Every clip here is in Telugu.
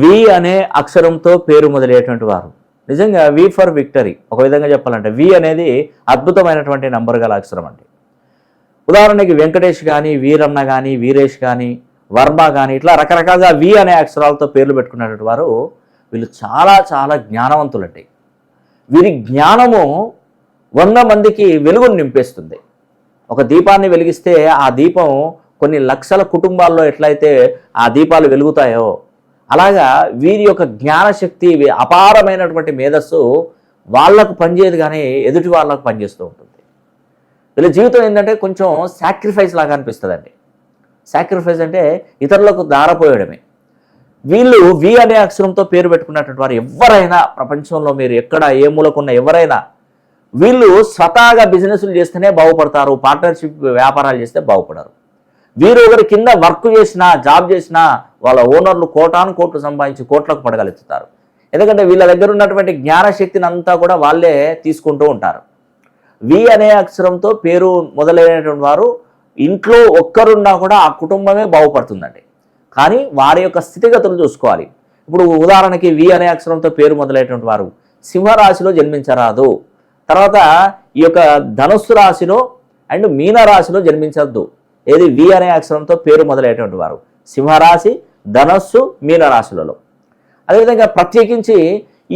వి అనే అక్షరంతో పేరు మొదలయ్యేటువంటి వారు. నిజంగా వి ఫర్ విక్టరీ. ఒక విధంగా చెప్పాలంటే వి అనేది అద్భుతమైనటువంటి నంబర్ గల అక్షరం అండి. ఉదాహరణకి వెంకటేష్ కానీ వీరన్న కానీ వీరేష్ కానీ వర్మ కానీ ఇట్లా రకరకాలుగా వి అనే అక్షరాలతో పేర్లు పెట్టుకున్నటువంటి వారు వీళ్ళు చాలా చాలా జ్ఞానవంతులండి. వీరి జ్ఞానము వంద మందికి వెలుగును నింపేస్తుంది. ఒక దీపాన్ని వెలిగిస్తే ఆ దీపం కొన్ని లక్షల కుటుంబాల్లో ఎట్లయితే ఆ దీపాలు వెలుగుతాయో అలాగా వీరి యొక్క జ్ఞానశక్తి అపారమైనటువంటి మేధస్సు వాళ్ళకు పనిచేయదు కానీ ఎదుటి వాళ్ళకు పనిచేస్తూ ఉంటుంది. వీళ్ళ జీవితం ఏంటంటే కొంచెం సాక్రిఫైస్ లాగా అనిపిస్తుందండి. సాక్రిఫైస్ అంటే ఇతరులకు దారపోయడమే. వీళ్ళు వి అనే అక్షరంతో పేరు పెట్టుకున్నటువంటి వారు ఎవరైనా ప్రపంచంలో మీరు ఎక్కడ ఏ మూలకున్న ఎవరైనా వీళ్ళు స్వతహాగా బిజినెస్లు చేస్తేనే బాగుపడతారు పార్ట్నర్షిప్ వ్యాపారాలు చేస్తే బాగుపడరు. వీరు ఒకరి కింద వర్క్ చేసినా జాబ్ చేసినా వాళ్ళ ఓనర్లు కోటాను కోట్లు సంపాదించి కోట్లకు పడగలుగుతారు ఎందుకంటే వీళ్ళ దగ్గర ఉన్నటువంటి జ్ఞానశక్తిని అంతా కూడా వాళ్ళే తీసుకుంటూ ఉంటారు. వి అనే అక్షరంతో పేరు మొదలైనటువంటి వారు ఇంట్లో ఒక్కరున్నా కూడా ఆ కుటుంబమే బాగుపడుతుందండి. కానీ వారి యొక్క స్థితిగతులు చూసుకోవాలి. ఇప్పుడు ఉదాహరణకి వి అనే అక్షరంతో పేరు మొదలైనటువంటి వారు సింహరాశిలో జన్మించరాదు. తర్వాత ఈ యొక్క ధనుస్సు రాశిలో అండ్ మీన రాశిలో జన్మించద్దు. ఏది వి అనే అక్షరంతో పేరు మొదలైనటువంటి వారు. సింహరాశి ధనస్సు మీనరాశులలో. అదేవిధంగా ప్రత్యేకించి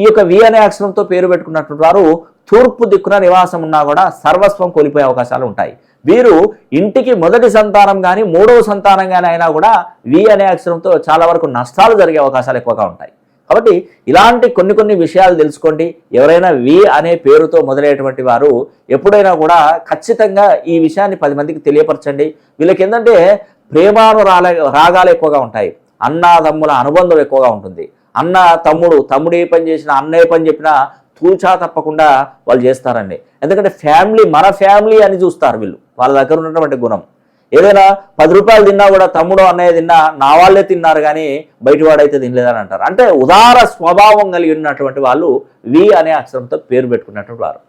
ఈ యొక్క వి అనే అక్షరంతో పేరు పెట్టుకున్నటువంటి వారు తూర్పు దిక్కున నివాసం ఉన్నా కూడా సర్వస్వం కోల్పోయే అవకాశాలు ఉంటాయి. వీరు ఇంటికి మొదటి సంతానం కానీ మూడవ సంతానం కానీ అయినా కూడా వి అనే అక్షరంతో చాలా వరకు నష్టాలు జరిగే అవకాశాలు ఎక్కువగా ఉంటాయి. కాబట్టి ఇలాంటి కొన్ని కొన్ని విషయాలు తెలుసుకోండి. ఎవరైనా వి అనే పేరుతో మొదలయ్యేటువంటి వారు ఎప్పుడైనా కూడా ఖచ్చితంగా ఈ విషయాన్ని పది మందికి తెలియపరచండి. వీళ్ళకి ఏంటంటే ప్రేమాను రాగాలు ఎక్కువగా ఉంటాయి. అన్నాదమ్ముల అనుబంధం ఎక్కువగా ఉంటుంది. అన్న తమ్ముడు తమ్ముడు ఏ పని చేసినా అన్న ఏ పని చెప్పినా తూచా తప్పకుండా వాళ్ళు చేస్తారండి. ఎందుకంటే ఫ్యామిలీ మన ఫ్యామిలీ అని చూస్తారు వీళ్ళు. వాళ్ళ దగ్గర ఉన్నటువంటి గుణం. ఏదైనా పది రూపాయలు తిన్నా కూడా తమ్ముడు అన్నయ్య తిన్నా నా వాళ్ళే తిన్నారు కానీ బయటవాడైతే తినలేదని అంటారు. అంటే ఉదార స్వభావం కలిగి ఉన్నటువంటి వాళ్ళు వి అనే అక్షరంతో పేరు పెట్టుకున్నటువంటి వారు.